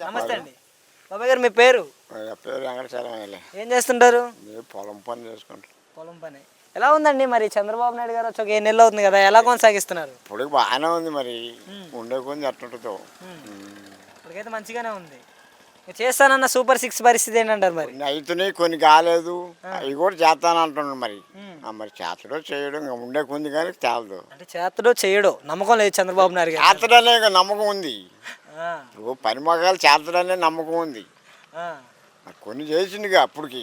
నమస్తే అండి. బాబాయ్ గారు మీ పేరు? నా పేరు వెంకటచలమయ్యలే ఏం చేస్తుంటారు? నేను పొలం పని చేసుకుంటాను పొలం పని. ఎలా ఉందండి మరి చంద్రబాబు నాయుడు గారు వచ్చి ఒక ఏ నెలలు అవుతుంది కదా? ఎలా కొనసాగిస్తున్నారు? ఇప్పుడు బాగానే ఉంది మరి. ఉండే కొంది అట్టుంటుందో. ఇప్పటికైతే మంచిగానే ఉంది. ఇక చేస్తానన్న సూపర్ సిక్స్ పరిస్థితి ఏంటంటారు మరి? కొన్ని అవుతున్నాయి కొన్ని కాలేదు. అవి కూడా చేస్తాను అంటున్నాడు మరి. ఆ, మరి చేతడో చేయడం ఇంకా ఉండే కొంది కానీ తేలదు. అంటే చేతడో చేయడో నమ్మకం లేదు చంద్రబాబు నాయుడు గారు చేతడనే నమ్మకం ఉంది. ఇప్పుడు పని మగాలు చేతడనే నమ్మకం ఉంది. కొన్ని చేసిండుగా అప్పటికి.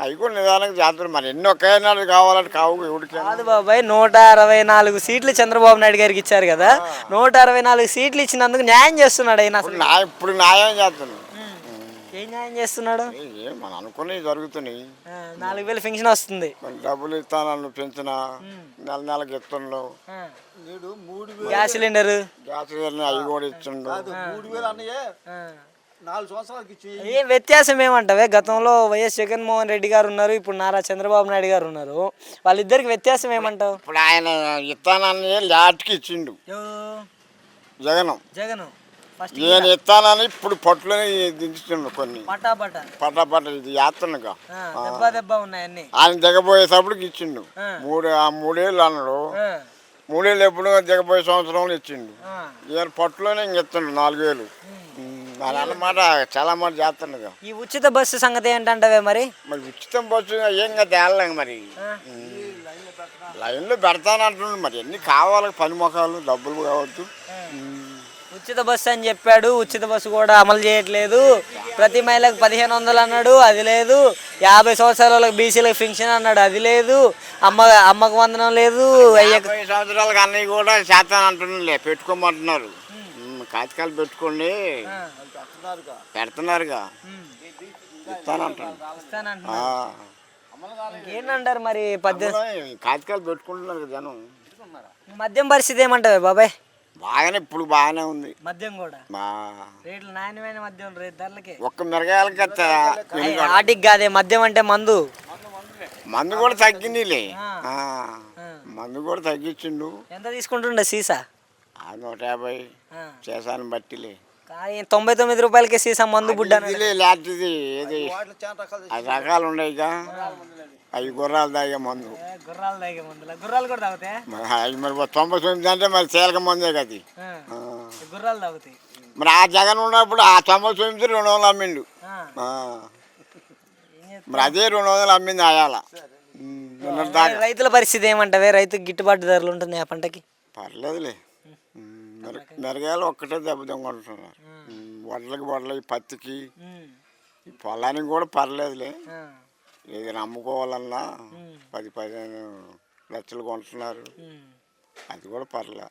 అవి కూడా నిదానంగా చేస్తాడు మరి ఎన్ని ఒకే నాడు కావాలంటే కావు ఎవరికి కాదు బాబాయ్ నూట అరవై నాలుగు సీట్లు చంద్రబాబు నాయుడు గారికి ఇచ్చారు కదా. నూట అరవై నాలుగు సీట్లు ఇచ్చినందుకు న్యాయం చేస్తున్నాడు ఆయన అసలు. నా ఇప్పుడు న్యాయం చేస్తున్నాడు. ఏం న్యాయం చేస్తున్నాడు? ఏ మనం అనుకున్నవి జరుగుతున్నాయి. నాలుగు వేలు ఫంక్షన్ వస్తుంది. డబ్బులు ఇస్తాను పెంచిన నెల నెలకి ఇస్తుండవు ఆ, నేడు మూడు గ్యాస్ సిలిండర్. గ్యాస్ వేలని అవి కూడా ఇచ్చిండు. మూడు వేలు అన్నయ్యే. నాలుగు సంవత్సరాలకి ఇచ్చి. ఏ వ్యత్యాసం ఏమంటావే? గతంలో వైఎస్ జగన్మోహన్ రెడ్డి గారు ఉన్నారు ఇప్పుడు నారా చంద్రబాబు నాయుడు గారు ఉన్నారు. వాళ్ళిద్దరికి వ్యత్యాసం ఏమంటావు? ఇప్పుడు ఆయన ఇస్తానని లాట్కి ఇచ్చిండు. జగనం. జగన్. ఈయన ఇస్తానని ఇప్పుడు పట్టులని దించుతుండు కొన్ని. పటా పటా పట్ట పట్ట ఇది దెబ్బ దెబ్బ అన్ని. ఆయన దిగబోయేటప్పటికి ఇచ్చిండు. మూడు ఆ మూడేళ్ళు అన్నాడు. మూడేళ్ళు ఎప్పుడు దిగబోయే సంవత్సరంలో ఇచ్చిండు. ఈయన పట్టులోనే ఇంక ఇస్తుండు నాలుగు వేలు అని అన్నమాట చాలా మాట చేస్తుండగా. ఈ ఉచిత బస్సు సంగతి ఏంటంటావే మరి? మరి ఉచితం బస్సు ఏం కదా తేలలేం మరి. లైన్లో పెడతానంటున్నాడు మరి. ఎన్ని కావాలి పని మొఖాలు డబ్బులు కావద్దు ఉచిత బస్సు అని చెప్పాడు. ఉచిత బస్సు కూడా అమలు చేయట్లేదు. ప్రతి మహిళకు పదిహేను వందలు అన్నాడు. అది లేదు. యాభై సంవత్సరాలకు బీసీలకు ఫింక్షన్ అన్నాడు. అది లేదు. అమ్మ అమ్మకు వందనం లేదు. అయ్యకు సంవత్సరాలకు అన్నయ్య కూడా చేస్తాను అంటున్నారులే. పెట్టుకోమంటున్నారు. కాగితాలు పెట్టుకోండి. పెడుతున్నారుగా. ఏంటంటారు మరి పద్దెనిమిది కాగితాలు పెట్టుకుంటున్నారు జనం. మద్యం పరిస్థితి ఏమంటావే బాబాయ్? బాగానే ఇప్పుడు బాగానే ఉంది. మద్యం కూడా. మా రేట్లు నాణ్యమైన మద్యం రేట్ ధరలకి. ఒక్క మిరగాయలకి ఆటికి కాదే మద్యం అంటే మందు. మందు కూడా తగ్గిందిలే. ఆ. మందు కూడా తగ్గించిండు. ఎంత తీసుకుంటుండే సీసా? ఆ నూట యాభై. ఆ. చేశాను బట్టిలే. కానీ తొంభై తొమ్మిది రూపాయలకి సీసా మందు బుడ్డ లాంటిది ఏది రకాలు అది రకాలు ఉన్నాయిగా అవి గుర్రాలు తాగే మందు. గుర్రాలు తాగే మందులా? గుర్రాలు కూడా తాగుతాయి? మరి తొంభై తొమ్మిది అంటే మరి చీలక మందే కదా. గుర్రాలు తాగుతాయి. మరి ఆ జగన్ ఉన్నప్పుడు ఆ తొంభై తొమ్మిది రెండు వందలు అమ్మిండు? మరి అదే రెండు వందలు అమ్మింది ఆయాల రైతుల పరిస్థితి ఏమంటావే? రైతుకి గిట్టుబాటు ధరలు ఉంటుంది ఆ పంటకి? పర్లేదులే. మిరగాయలు ఒక్కటే దెబ్బ దొంగకుంటున్నారు వడ్లకి వడ్లకి పత్తికి. పొలానికి కూడా పర్లేదులే. ఏదైనా అమ్ముకోవాలన్నా పది పదిహేను లక్షలు కొంటున్నారు. అది కూడా పర్లే.